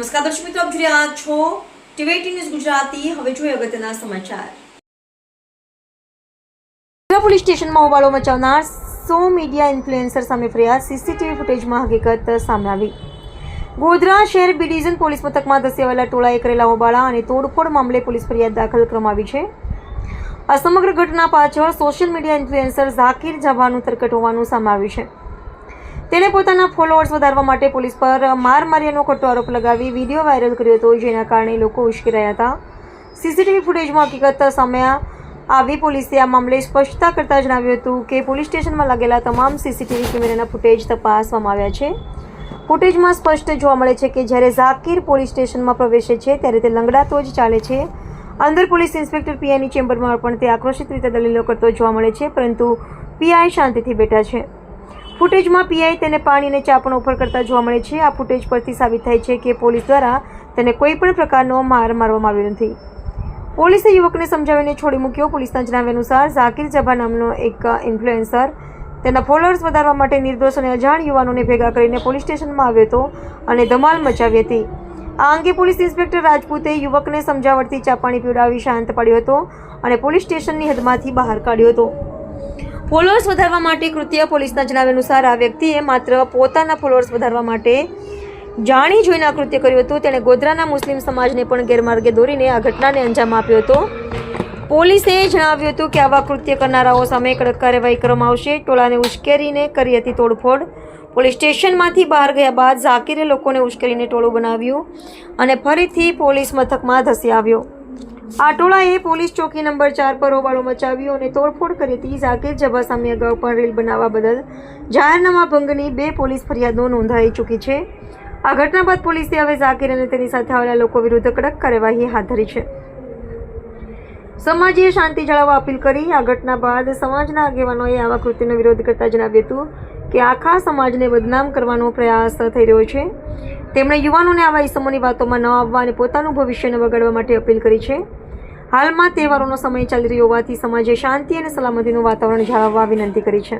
નમસ્કાર, દર્શક મિત્રો, આપ જોઈ રહ્યા છો ટીવીટી ન્યૂઝ ગુજરાતી. હવે જોઈએ અગત્યના સમાચાર. પોલીસ સ્ટેશનમાં હોબાળો મચાવનાર સો મીડિયા ઇન્ફ્લુએન્સર સામે ફરિયાદ. સીસીટીવી ફૂટેજમાં હકીકત સામે આવી ગોધરા શહેર બી ડિવિઝન પોલીસ મથકમાં ધસેવાયેલા ટોળાએ કરેલા હોબાળા અને તોડફોડ મામલે પોલીસ ફરિયાદ દાખલ કરવામાં આવી છે. આ સમગ્ર ઘટના પાછળ સોશિયલ મીડિયા ઇન્ફ્લુએન્સર ઝાકીર જવાનું તરકટ હોવાનું સામે આવ્યું છે. તેણે પોતાના ફોલોઅર્સ વધારવા માટે પોલીસ પર માર માર્યાનો ખોટો આરોપ લગાવી વીડિયો વાયરલ કર્યો હતો, જેના કારણે લોકો ઉશ્કેરાયા હતા. સીસીટીવી ફૂટેજમાં હકીકત સામે આવી પોલીસે આ મામલે સ્પષ્ટતા કરતાં જણાવ્યું હતું કે પોલીસ સ્ટેશનમાં લાગેલા તમામ સીસીટીવી કેમેરાના ફૂટેજ તપાસવામાં આવ્યા છે. ફૂટેજમાં સ્પષ્ટ જોવા મળે છે કે જ્યારે ઝાકીર પોલીસ સ્ટેશનમાં પ્રવેશે છે, ત્યારે તે લંગડાતો જ ચાલે છે. અંદર પોલીસ ઇન્સ્પેક્ટર પીઆઈની ચેમ્બરમાં પણ તે આક્રોશિત રીતે દલીલો કરતો જોવા મળે છે, પરંતુ પીઆઈ શાંતિથી બેઠા છે. ફૂટેજમાં પીઆઈ તેને પાણી અને ચા ઓફર કરતા જોવા મળે છે. આ ફૂટેજ પરથી સાબિત થાય છે કે પોલીસ દ્વારા તેને કોઈ પણ પ્રકારનો માર મારવામાં આવ્યો નથી. પોલીસે યુવકને સમજાવીને છોડી મૂક્યો. પોલીસના જણાવ્યા અનુસાર, ઝાકીર જભા નામનો એક ઇન્ફ્લુએન્સર તેના ફોલોઅર્સ વધારવા માટે નિર્દોષ અને અજાણ યુવાનોને ભેગા કરીને પોલીસ સ્ટેશનમાં આવ્યો હતો અને ધમાલ મચાવી હતી. આ અંગે પોલીસ ઇન્સ્પેક્ટર રાજપૂતે યુવકને સમજાવટથી ચા પાણી પીવડાવી શાંત પાડ્યો હતો અને પોલીસ સ્ટેશનની હદમાંથી બહાર કાઢ્યો હતો. ફોલોઅર્સ વધારવા માટે કૃત્ય પોલીસના જણાવ્યા અનુસાર આ વ્યક્તિએ માત્ર પોતાના ફોલોઅર્સ વધારવા માટે જાણી જોઈને આ કૃત્ય કર્યું હતું. તેણે ગોધરાના મુસ્લિમ સમાજને પણ ગેરમાર્ગે દોરીને આ ઘટનાને અંજામ આપ્યો હતો. પોલીસે જણાવ્યું હતું કે આવા કૃત્ય કરનારાઓ સામે કડક કાર્યવાહી કરવામાં આવશે. ટોળાને ઉશ્કેરીને કરી હતી તોડફોડ. પોલીસ સ્ટેશનમાંથી બહાર ગયા બાદ ઝાકીરે લોકોને ઉશ્કેરીને ટોળું બનાવ્યું અને ફરીથી પોલીસ મથકમાં ધસી આવ્યો. આ ટોળાએ પોલીસ ચોકી નંબર ચાર પર હોબાળો મચાવ્યો અને તોડફોડ કરી હતી. ઝાકીર જભા સામે અગાઉ પણ રીલ બનાવવા બદલ જાહેરનામા ભંગની બે પોલીસ ફરિયાદો નોંધાઈ ચૂકી છે. આ ઘટના બાદ પોલીસે હવે ઝાકીર અને તેની સાથે આવેલા લોકો વિરુદ્ધ કડક કાર્યવાહી હાથ ધરી છે. સમાજે શાંતિ જાળવવા અપીલ કરી. આ ઘટના બાદ સમાજના આગેવાનોએ આવા કૃત્યનો વિરોધ કરતા જણાવ્યું હતું કે આખા સમાજને બદનામ કરવાનો પ્રયાસ થઈ રહ્યો છે. તેમણે યુવાનોને આવા ઇસમોની વાતોમાં ન આવવા અને પોતાનું ભવિષ્યને બગાડવા માટે અપીલ કરી છે. હાલમાં તહેવારોનો સમય ચાલી રહ્યો હોવાથી સમાજે શાંતિ અને સલામતીનું વાતાવરણ જાળવવા વિનંતી કરી છે.